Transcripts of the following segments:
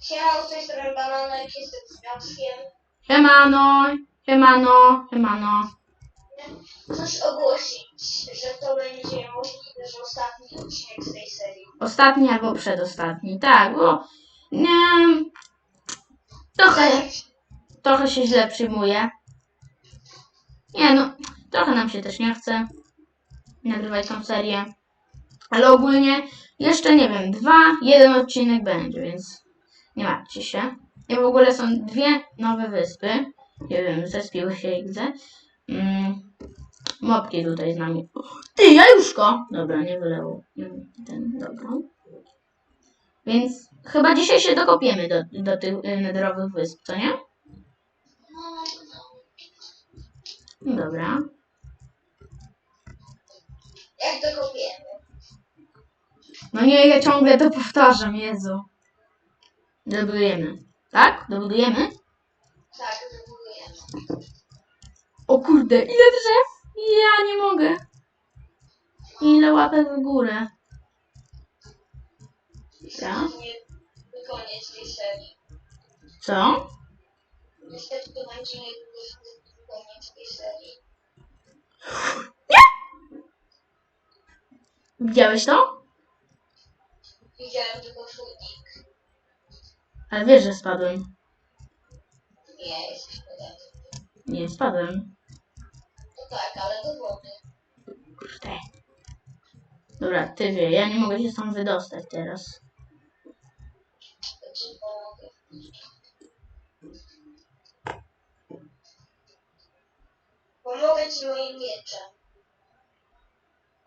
Siema, z tej strony Bananek, jestem z. Siemano, siemano, siemano. Chcesz ogłosić, że to będzie możliwe, że ostatni odcinek z tej serii. Ostatni albo przedostatni, tak, bo nie, trochę, trochę się źle przyjmuje. Nie no, trochę nam się też nie chce nagrywać tą serię. Ale ogólnie jeszcze nie wiem, dwa, jeden odcinek będzie, więc nie martwcie się. I w ogóle są dwie nowe wyspy. Nie wiem, zespiły się i widzę. Mm, mopki tutaj z nami. Ty, jajuszko! Dobra, nie wyleło. Ten, dobra. Więc chyba dzisiaj się dokopiemy do, do tych y, nederowych wysp, co nie? Dobra. jak to kopiemy? No nie, ja ciągle to powtarzam, Jezu. Dobudujemy. Tak? Dobudujemy? Tak, wybudujemy. O kurde, ile drzew? Ja nie mogę. Ile łapek w górę. Nie serii. Co? Niestety to będzie niedługo koniec tej serii. Widziałeś to? Widziałem tylko twój. Ale wiesz, że spadłem. Nie, jesteś podany. Nie, spadłem. To tak, ale do wody. Kurde. Dobra, ty wie, ja nie mogę się stąd wydostać teraz. To ci pomogę. Pomogę ci moim mieczem.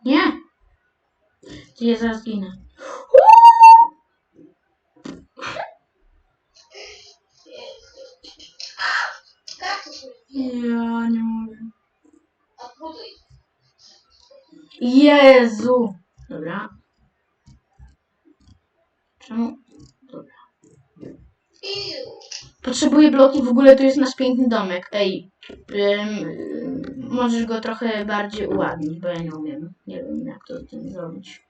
Nie! Ty ja zaraz ginę. Kaktus Ja nie mogę. Jezu! Dobra. Czemu? Dobra. Potrzebuję bloki, w ogóle tu jest nasz piękny domek. Ej, ym, możesz go trochę bardziej uładnić, bo ja nie umiem. Nie wiem, jak to z tym zrobić.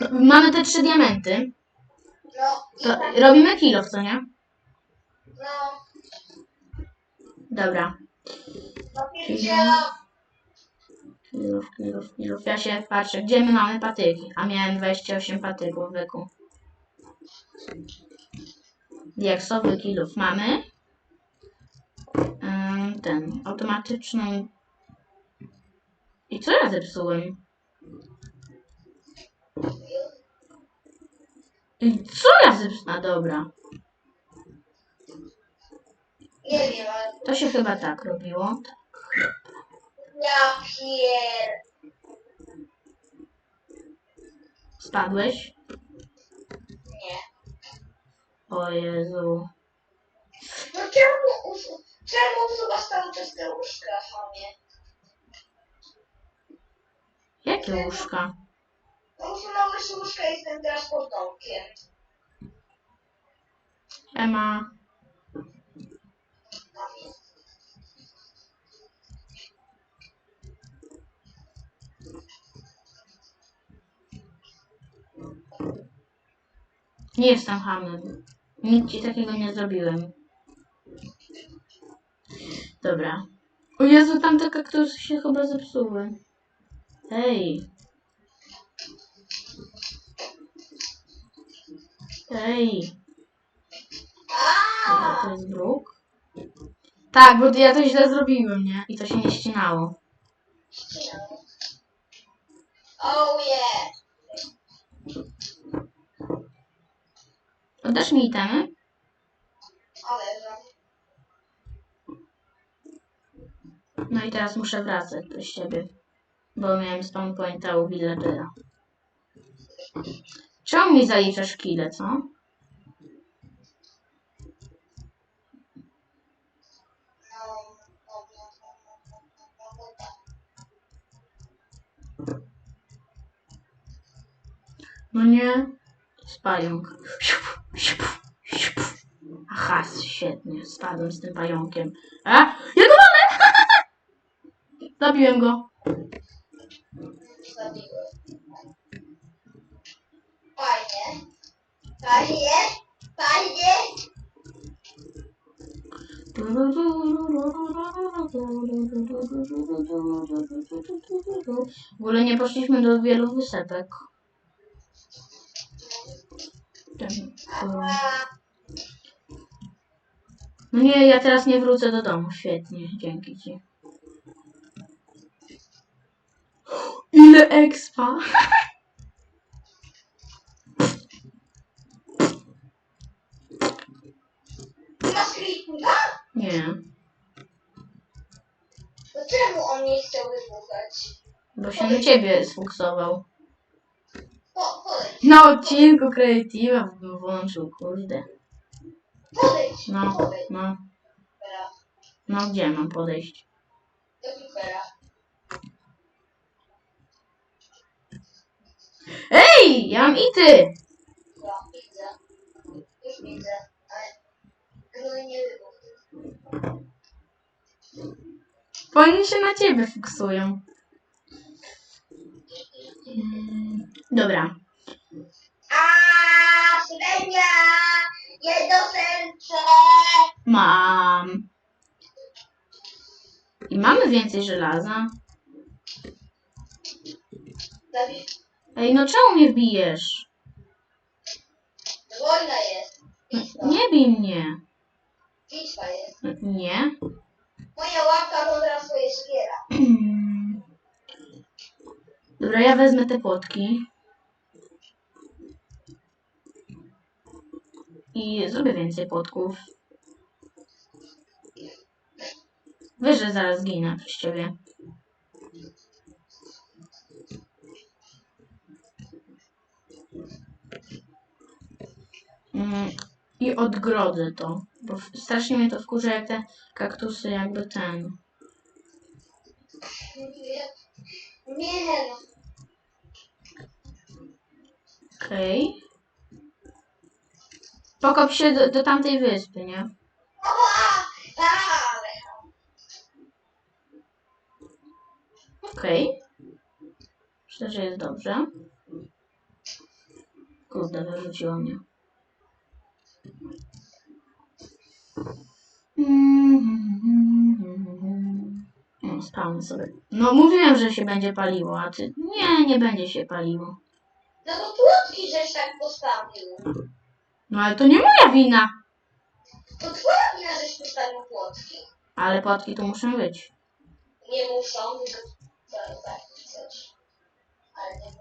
No, mamy te trzy diamenty. No, i To tak, robimy kilo, co nie? no, Dobra. Kilów, kilów, kilów. Ja się patrzę, gdzie my mamy patyki. A miałem 28 patyków w wyku. Diaksowy kilów mamy. Ten, automatyczną. I co ja zepsułem? I co ja zepsułem? A dobra. Nie wiem, ale To się chyba tak robiło. ja pier... Spadłeś? Nie. O Jezu. No czemu, us- czemu usuwasz cały czas te łóżka, chamie? Jakie łóżka? No usunąłeś łóżka i jestem teraz pod domkiem. Ema. Nie jestem hamem. Nic ci takiego nie zrobiłem. Dobra. O Jezu, tam te kaktusy się chyba zepsuły. Hej. Hej. Dobra, to jest bruk. Tak, bo ja to źle zrobiłem, nie? I to się nie ścinało. Ścinam. Oh yeah! Oddasz mi itemy? No i teraz muszę wracać do siebie. Bo miałem spawn pointa u villagera. Czemu mi zaliczasz kile, co? No nie. Spająk. Aha, świetnie. Spadłem z tym pająkiem. A? Ja go mamy! Zabiłem go. Zabiłem. Fajnie. Fajnie. Fajnie. W ogóle nie poszliśmy do wielu wysepek. Ten, No nie, ja teraz nie wrócę do domu. Świetnie, dzięki ci. Ile expa? Nie, czemu on nie chciał wybuchać? bo się na ciebie sfuksował. Na odcinku Creative'a bym włączył, kurde. podejdź, No, podejdź. no, no gdzie mam podejść? do creepera. Ej, ja mam i ty! No, widzę. Już widzę, ale gry nie wybuchł. Bo oni się na ciebie fuksują. Dobra. A średnia! Jedno serce! Mam. I mamy więcej żelaza. Ej, no czemu mnie wbijesz? wojna jest. Nie bij mnie. Bitwa jest. Nie. Moja łapka kontra swoje szkiera. Dobra, ja wezmę te płotki. I zrobię więcej płotków. Wiesz, że zaraz ginę przez ciebie. Mm, I odgrodzę to, bo strasznie mnie to wkurza, jak te kaktusy jakby ten... Nie, no. Okej. Pokop się do, do tamtej wyspy, nie? Okej. Myślę, że jest dobrze. Kurde, wyrzuciło mnie. No, sobie. No, mówiłem, że się będzie paliło, a ty... Nie, nie będzie się paliło. No to płotki żeś tak postawił. No, ale to nie moja wina. To twoja wina, żeś postawił płotki. Ale płatki tu muszą być. Nie muszą, tylko to tak chcesz. Ale nie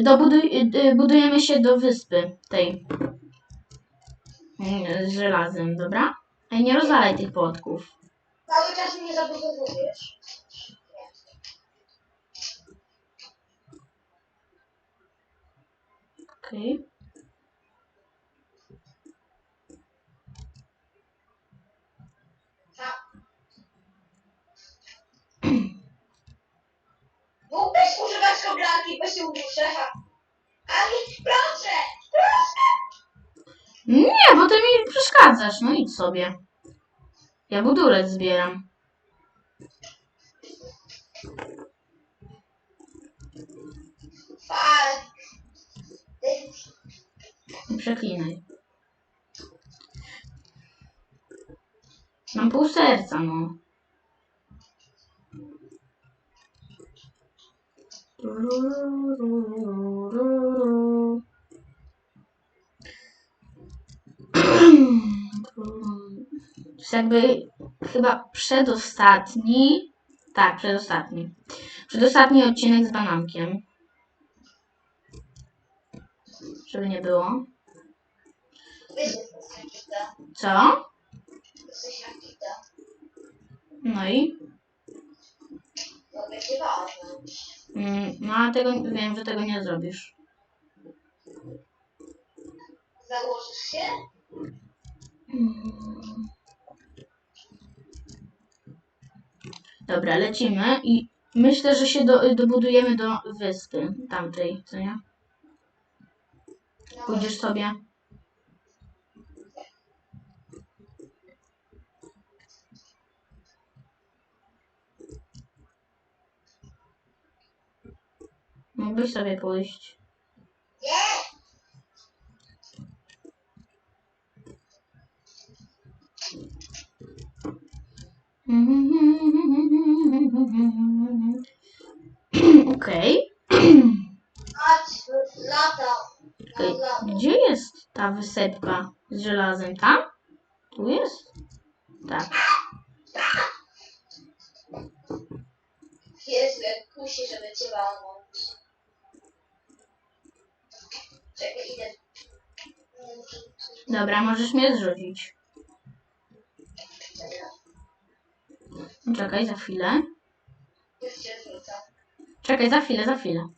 dobuduj, y, y, budujemy się do wyspy tej Mm, z żelazem, dobra? Ej, nie rozwalaj tych płotków. Cały czas mnie zabudowujesz. Okej. Ha. Mógłbyś koblanki, bo się uduszę, ha. Ale proszę, proszę! Nie, bo ty mi przeszkadzasz, no idź sobie. Ja budulec zbieram. Ale... Nie przeklinaj. Mam pół serca, no. To jest jakby chyba przedostatni. Tak, przedostatni. Przedostatni odcinek z banankiem. Żeby nie było. Co? No i? No. Mm, No a tego wiem, że tego nie zrobisz. Założysz się? Mm. Dobra, lecimy i myślę, że się do, dobudujemy do wyspy tamtej, co nie? No, Pójdziesz sobie. Mógłbyś sobie pójść. Okej. Okej. Gdzie jest ta wysepka z żelazem? Tam? Tu jest? Tak. Jak kusi, żeby cię. Dobra, możesz mnie zrzucić. Czekaj, za chwilę. Czekaj, za chwilę, za chwilę.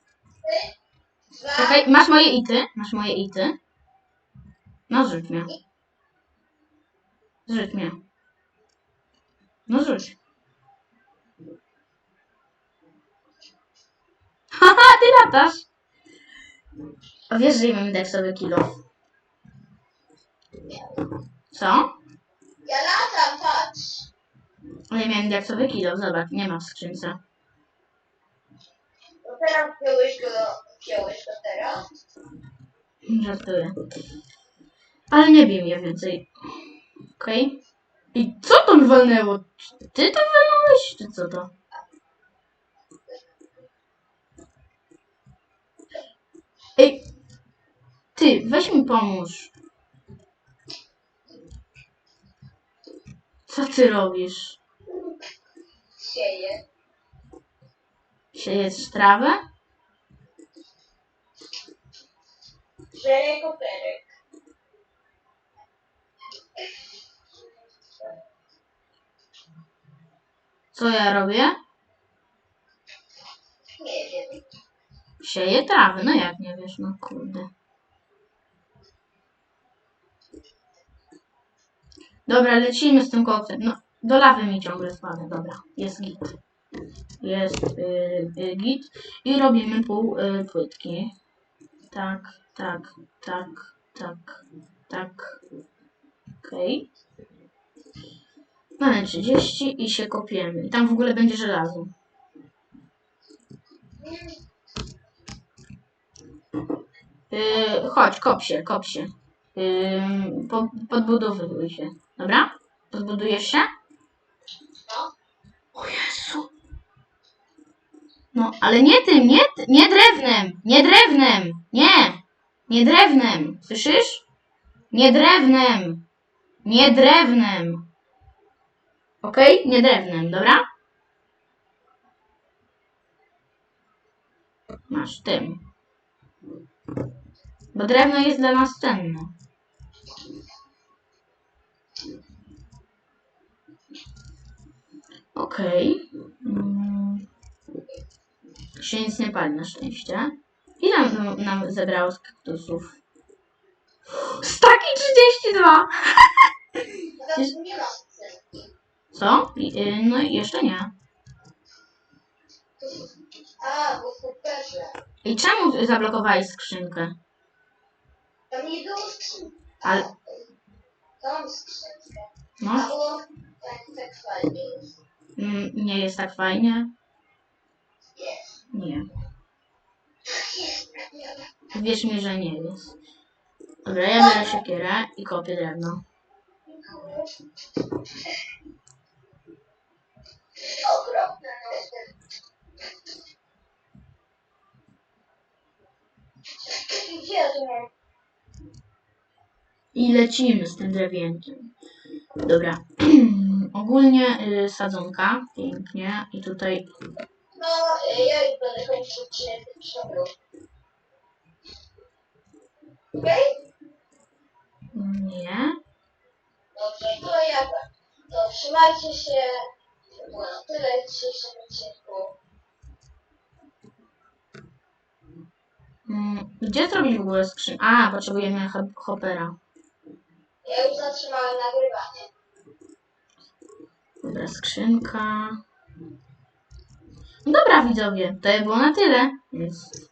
Czekaj, masz moje ity? Masz moje ity? No zrzuć mnie. Zrzuć mnie. No zrzuć. Haha, ty latasz! A wiesz, że ja mam dać sobie kilo. Co? Ja latam, patrz. Ale miałem diaksowy kilo, zobacz, nie ma w skrzynce. No teraz wziąłeś go, wziąłeś go teraz. Żartuję. Ale nie wiem ja więcej. Okej. I co to walnęło? Ty to walnąłeś, czy co to? Ej, ty, weź mi pomóż. Co ty robisz? Sieje. Siejesz trawę? Żeje koperek. Co ja robię? Nie wiem. Sieję trawę, no jak nie wiesz, no kurde. Dobra, lecimy z tym koksem. No, do lawy mi ciągle spada, dobra, jest git. Jest y, y, git. I robimy pół y, płytki. Tak, tak, tak, tak, tak. Okej. Mamy 30 i się kopiemy. I tam w ogóle będzie żelazo. Yy, chodź, kop się, kop się. Yy, po, podbudowuj się. Dobra? Podbudujesz się? O Jezu. No, ale nie tym, nie, nie drewnem, nie drewnem, nie, nie drewnem, słyszysz? Nie drewnem, nie drewnem. Okej? Nie drewnem, dobra? Masz tym. Bo drewno jest dla nas cenne. Okej. Mm. Się nic nie pali na szczęście. Ile nam, nam zebrało z kaktusów? Staki 32! Teraz nie ma sensu. Co? I, y, no i jeszcze nie. A, bo w. I czemu zablokowałeś skrzynkę? Tam nie było skrzynki. Ale- Tam skrzynkę. A No, było tak, tak fajnie. Mm, nie jest tak fajnie? Nie. Wierz mi, że nie jest. Dobra, ja biorę siekierę i kopię drewno. I lecimy z tym drewienkiem. Dobra. Ogólnie y, sadzonka. Pięknie. I tutaj No, y, ja już będę kończył odcinek przodu. Okej? nie. Dobrze, to ja tak. To trzymajcie się. To było na tyle w dzisiejszym odcinku. Mm, Gdzie zrobić w ogóle skrzyn? A, potrzebujemy hop- hopera. Ja już zatrzymałem nagrywanie. Dobra, skrzynka. Dobra, widzowie, to było na tyle. Więc.